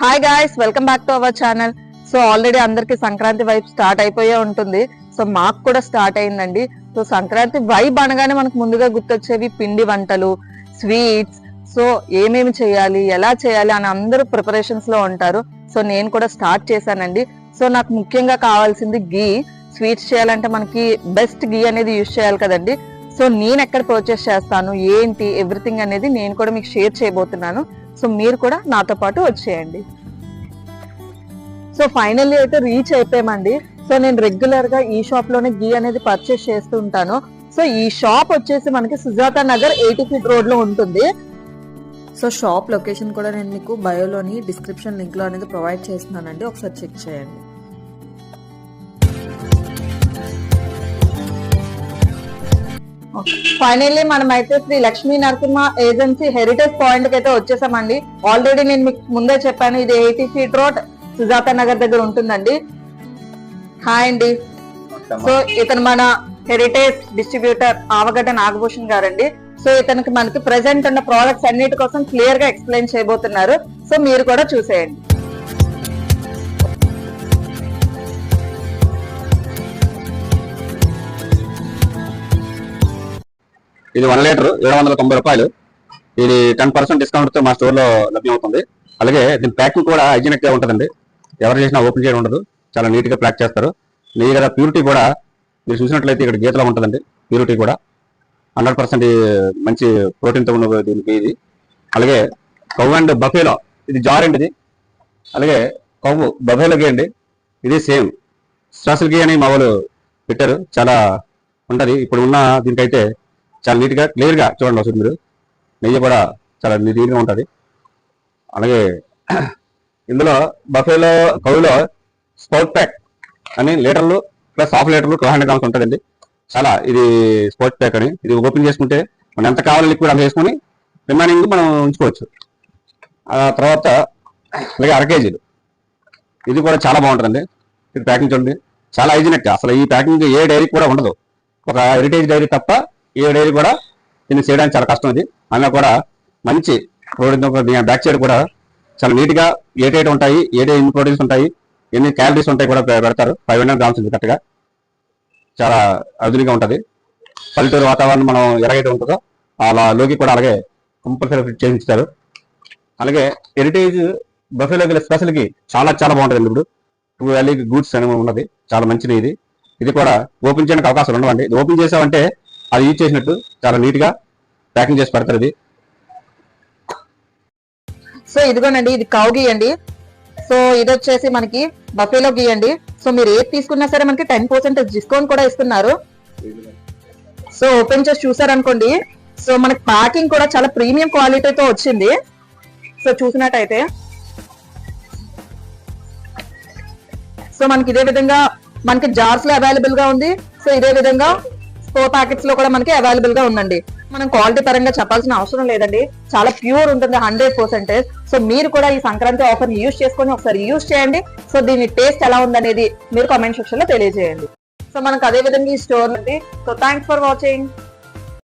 Hi guys welcome back to our channel so already అందరికి Sankranti vibe start అయిపోయే ఉంటుంది. So మాకు కూడా స్టార్ట్ అయిందండి. సో సంక్రాంతి వైబ్ అనగానే మనకు ముందుగా గుర్తొచ్చేవి పిండి వంటలు స్వీట్స్ సో ఏమేమి చేయాలి ఎలా చేయాలి అని అందరూ ప్రిపరేషన్స్లో ఉంటారు. సో నేను కూడా స్టార్ట్ చేశానండి. సో నాకు ముఖ్యంగా కావాల్సింది గీ స్వీట్స్ చేయాలంటే మనకి బెస్ట్ గీ అనేది యూజ్ చేయాలి కదండి. సో నేను ఎక్కడ పర్చేస్ చేస్తాను ఏంటి ఎవ్రీథింగ్ అనేది నేను కూడా మీకు షేర్ చేయబోతున్నాను. సో మీరు కూడా నాతో పాటు వచ్చేయండి. సో ఫైనల్లీ అయితే రీచ్ అయిపోయామండి. సో నేను రెగ్యులర్గా ఈ షాప్లోనే గీ అనేది పర్చేస్ చేస్తూ ఉంటాను. సో ఈ షాప్ వచ్చేసి మనకి సుజాత నగర్ ఎయిటీ ఫీట్ రోడ్లో ఉంటుంది. సో షాప్ లొకేషన్ కూడా నేను మీకు బయోలోని డిస్క్రిప్షన్ లింక్లో అనేది ప్రొవైడ్ చేస్తున్నానండి. ఒకసారి చెక్ చేయండి. ఫైనల్లీ మనం అయితే శ్రీ లక్ష్మీ నరసింహ ఏజెన్సీ హెరిటేజ్ పాయింట్కి అయితే వచ్చేసామండి. ఆల్రెడీ నేను మీకు ముందే చెప్పాను ఇది eighty feet road Sujatha Nagar దగ్గర ఉంటుందండి. హాయ్ అండి. సో ఇతను మన హెరిటేజ్ డిస్ట్రిబ్యూటర్ ఆవగడ్డ నాగభూషణ్ గారండి. సో ఇతనికి మనకి ప్రెసెంట్ ఉన్న ప్రోడక్ట్స్ అన్నిటి కోసం క్లియర్గా ఎక్స్ప్లెయిన్ చేయబోతున్నారు. సో మీరు కూడా చూసేయండి. ఇది వన్ లీటర్ ఏడు వందల తొంభై రూపాయలు. ఇది టెన్ పర్సెంట్ డిస్కౌంట్తో మా స్టోర్లో లభ్యమవుతుంది. అలాగే దీని ప్యాకింగ్ కూడా హైజీనిక్గా ఉంటుందండి. ఎవరు చేసినా ఓపెన్ చేయడం ఉండదు. చాలా నీట్గా ప్యాక్ చేస్తారు. నీ కదా ప్యూరిటీ కూడా మీరు చూసినట్లయితే ఇక్కడ గీతలో ఉంటుందండి ప్యూరిటీ కూడా. హండ్రెడ్ పర్సెంట్ మంచి ప్రోటీన్తో ఉన్న దీనికి ఇది అలాగే కవ్ అండ్ బఫేలో ఇది జార్ అండి ఇది. అలాగే కవ్వు బఫేలో గీ అండి. ఇది సేమ్ స్పెషల్ గీ అని మా వాళ్ళు పెట్టారు. చాలా ఉంటుంది. ఇప్పుడు ఉన్న దీనికైతే చాలా నీట్గా క్లియర్గా చూడండి ఒకసారి మీరు. నెయ్యి కూడా చాలా నీట్గా ఉంటుంది. అలాగే ఇందులో బఫేలో కవులో స్పోర్ట్ ప్యాక్ అని లీటర్లు ప్లస్ హాఫ్ లీటర్లు టూ హండ్రెడ్ గ్రామ్స్ ఉంటుందండి. చాలా ఇది స్పోర్ట్ ప్యాక్ అని. ఇది ఓపెన్ చేసుకుంటే మనం ఎంత కావాలో లిక్విడ్ అంత వేసుకొని రిమైనింగ్ మనం ఉంచుకోవచ్చు. ఆ తర్వాత అలాగే అర కేజీలు. ఇది కూడా చాలా బాగుంటుందండి. ఇది ప్యాకింగ్ చూడండి. చాలా హైజీనిక్ అసలు ఈ ప్యాకింగ్ ఏ డైరీ కూడా ఉండదు. ఒక హెరిటేజ్ డైరీ తప్ప ఏ డైరీ కూడా దీన్ని చేయడానికి చాలా కష్టం ఇది. అయినా కూడా మంచి ప్రోటీన్ బ్యాక్ సైడ్ కూడా చాలా నీట్గా ఏటేటి ఉంటాయి ఏటే ఎన్ని ప్రోటీన్స్ ఉంటాయి ఎన్ని క్యాలరీస్ ఉంటాయి కూడా పెడతారు. ఫైవ్ హండ్రెడ్ గ్రామ్స్ ఉంది కరెక్ట్గా. చాలా అదునిగా ఉంటుంది. పల్లెటూరు వాతావరణం మనం ఎలాగైతే ఉంటుందో అలా లోకి కూడా అలాగే కంపల్సరీ చేయించుతారు. అలాగే హెరిటేజ్ బఫేలో గల స్పెషల్కి చాలా చాలా బాగుంటుంది ఇప్పుడు. టూ వ్యాలీ గూడ్స్ అని ఉన్నది. చాలా మంచిది ఇది. ఇది కూడా ఓపెన్ చేయడానికి అవకాశాలు ఉండవండి. ఇది ఓపెన్ చేసామంటే అది యూజ్ చేసినట్టు చాలా నీట్గా ప్యాకింగ్ చేసి పెడతారు ఇది. సో ఇదిగోనండి ఇది కౌ గీయండి సో ఇది వచ్చేసి మనకి బఫేలో గీయండి సో మీరు ఏది తీసుకున్నా సరే మనకి టెన్ పర్సెంట్ డిస్కౌంట్ కూడా ఇస్తున్నారు. సో ఓపెన్ చేసి చూసారనుకోండి సో మనకి ప్యాకింగ్ కూడా చాలా ప్రీమియం క్వాలిటీతో వచ్చింది. సో చూసినట్టయితే. సో మనకి ఇదే విధంగా మనకి జార్స్లో అవైలబుల్గా ఉంది. సో ఇదే విధంగా ఫోర్ ప్యాకెట్స్లో కూడా మనకి అవైలబుల్గా ఉందండి. మనం క్వాలిటీ పరంగా చెప్పాల్సిన అవసరం లేదండి. చాలా ప్యూర్ ఉంటుంది హండ్రెడ్ పర్సెంటేజ్ సో మీరు కూడా ఈ సంక్రాంతి ఆఫర్ యూజ్ చేసుకొని ఒకసారి యూజ్ చేయండి. సో దీని టేస్ట్ ఎలా ఉందనేది మీరు కామెంట్ సెక్షన్లో తెలియజేయండి. సో మనకు అదే విధంగా ఈ స్టోర్ ఉంది. So thanks for watching